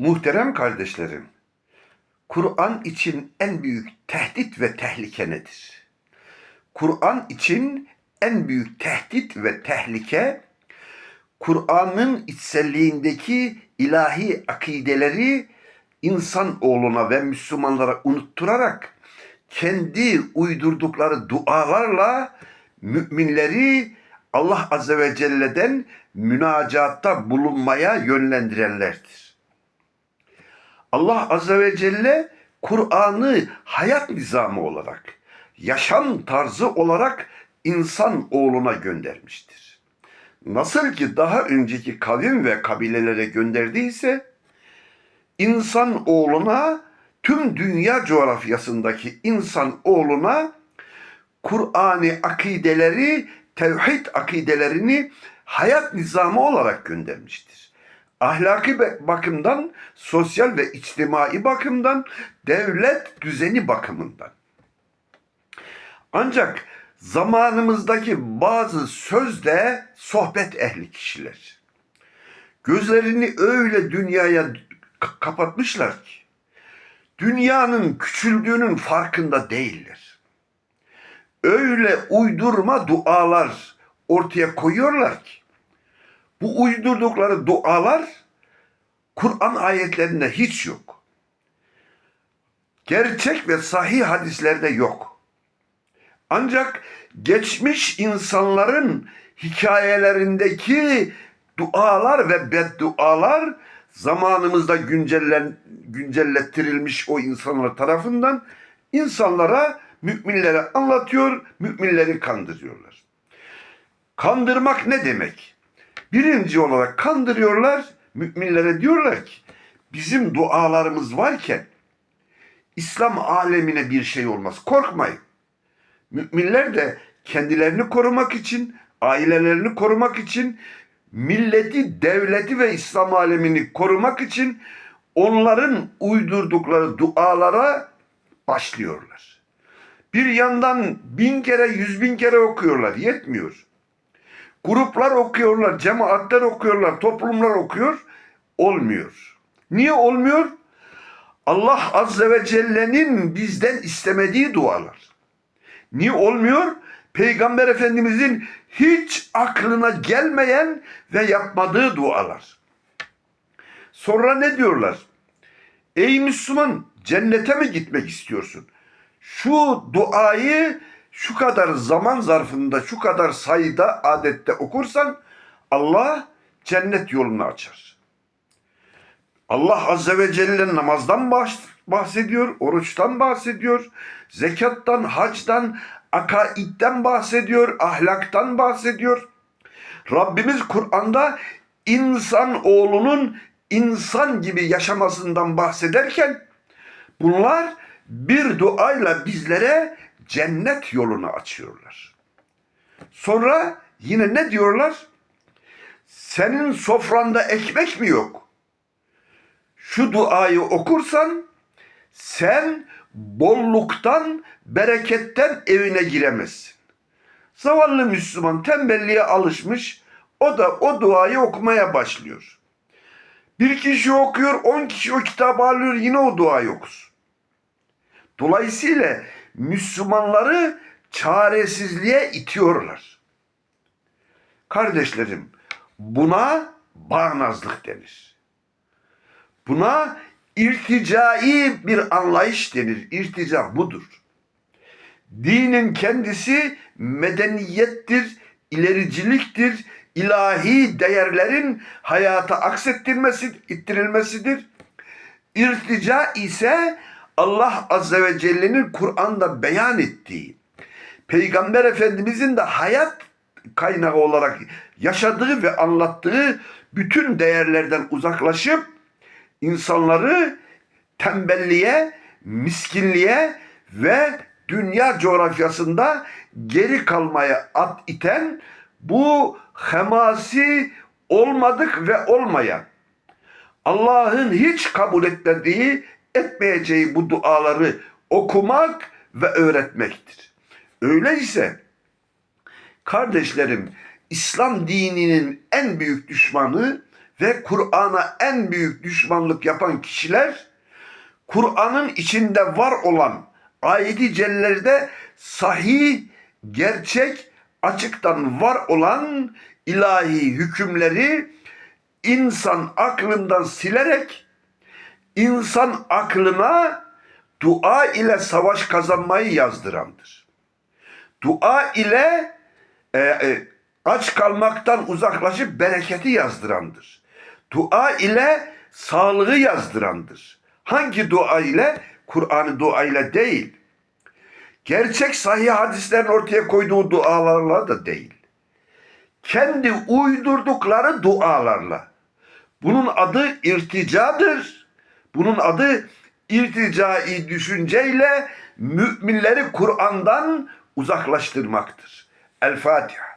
Muhterem kardeşlerim, Kur'an için en büyük tehdit ve tehlike nedir? Kur'an için en büyük tehdit ve tehlike Kur'an'ın içselliğindeki ilahi akideleri insan oğluna ve Müslümanlara unutturarak kendi uydurdukları dualarla müminleri Allah Azze ve Celle'den münacatta bulunmaya yönlendirenlerdir. Allah Azze ve Celle Kur'an'ı hayat nizamı olarak, yaşam tarzı olarak insan oğluna göndermiştir. Nasıl ki daha önceki kavim ve kabilelere gönderdiyse, insan oğluna tüm dünya coğrafyasındaki insan oğluna Kur'an'ı akideleri, tevhid akidelerini hayat nizamı olarak göndermiştir. Ahlaki bakımdan, sosyal ve içtimai bakımdan, devlet düzeni bakımından. Ancak zamanımızdaki bazı sözde sohbet ehli kişiler gözlerini öyle dünyaya kapatmışlar ki dünyanın küçüldüğünün farkında değiller. Öyle uydurma dualar ortaya koyuyorlar ki bu uydurdukları dualar Kur'an ayetlerinde hiç yok. Gerçek ve sahih hadislerde yok. Ancak geçmiş insanların hikayelerindeki dualar ve beddualar zamanımızda güncellen, güncellettirilmiş o insanlar tarafından insanlara, müminlere anlatıyor, müminleri kandırıyorlar. Kandırmak ne demek? Birinci olarak kandırıyorlar, müminlere diyorlar ki bizim dualarımız varken İslam alemine bir şey olmaz. Korkmayın. Müminler de kendilerini korumak için, ailelerini korumak için, milleti, devleti ve İslam alemini korumak için onların uydurdukları dualara başlıyorlar. Bir yandan bin kere, yüz bin kere okuyorlar. Yetmiyor. Gruplar okuyorlar, cemaatler okuyorlar, toplumlar okuyor. Olmuyor. Niye olmuyor? Allah Azze ve Celle'nin bizden istemediği dualar. Niye olmuyor? Peygamber Efendimizin hiç aklına gelmeyen ve yapmadığı dualar. Sonra ne diyorlar? Ey Müslüman cennete mi gitmek istiyorsun? Şu duayı şu kadar zaman zarfında, şu kadar sayıda adette okursan Allah cennet yolunu açar. Allah Azze ve Celle namazdan bahs- bahsediyor, oruçtan bahsediyor, zekattan, hacdan, akaidden bahsediyor, ahlaktan bahsediyor. Rabbimiz Kur'an'da insan oğlunun insan gibi yaşamasından bahsederken bunlar bir duayla bizlere cennet yolunu açıyorlar. Sonra yine ne diyorlar? Senin sofranda ekmek mi yok? Şu duayı okursan sen bolluktan, bereketten evine giremezsin. Zavallı Müslüman tembelliğe alışmış, o da o duayı okumaya başlıyor. Bir kişi okuyor, on kişi o kitabı alıyor, yine o duayı okusun. Dolayısıyla Müslümanları çaresizliğe itiyorlar. Kardeşlerim, buna bağnazlık denir. Buna irticai bir anlayış denir. İrtica budur. Dinin kendisi medeniyettir, ilericiliktir, ilahi değerlerin hayata aksettirmesi, ittirilmesidir. İrtica ise Allah Azze ve Celle'nin Kur'an'da beyan ettiği, Peygamber Efendimizin de hayat kaynağı olarak yaşadığı ve anlattığı bütün değerlerden uzaklaşıp insanları tembelliğe, miskinliğe ve dünya coğrafyasında geri kalmaya at iten bu hemasi olmadık ve olmayan Allah'ın hiç kabul etmediği, etmeyeceği bu duaları okumak ve öğretmektir. Öyleyse kardeşlerim İslam dininin en büyük düşmanı ve Kur'an'a en büyük düşmanlık yapan kişiler Kur'an'ın içinde var olan ayeti cellelerde sahih, gerçek, açıktan var olan ilahi hükümleri insan aklından silerek insan aklına dua ile savaş kazanmayı yazdırandır. Dua ile e, e, aç kalmaktan uzaklaşıp bereketi yazdırandır. Dua ile sağlığı yazdırandır. Hangi dua ile? Kur'an'ı dua ile değil. Gerçek sahih hadislerin ortaya koyduğu dualarla da değil. Kendi uydurdukları dualarla. Bunun adı irticadır. Bunun adı irticai düşünceyle müminleri Kur'an'dan uzaklaştırmaktır. El Fatiha.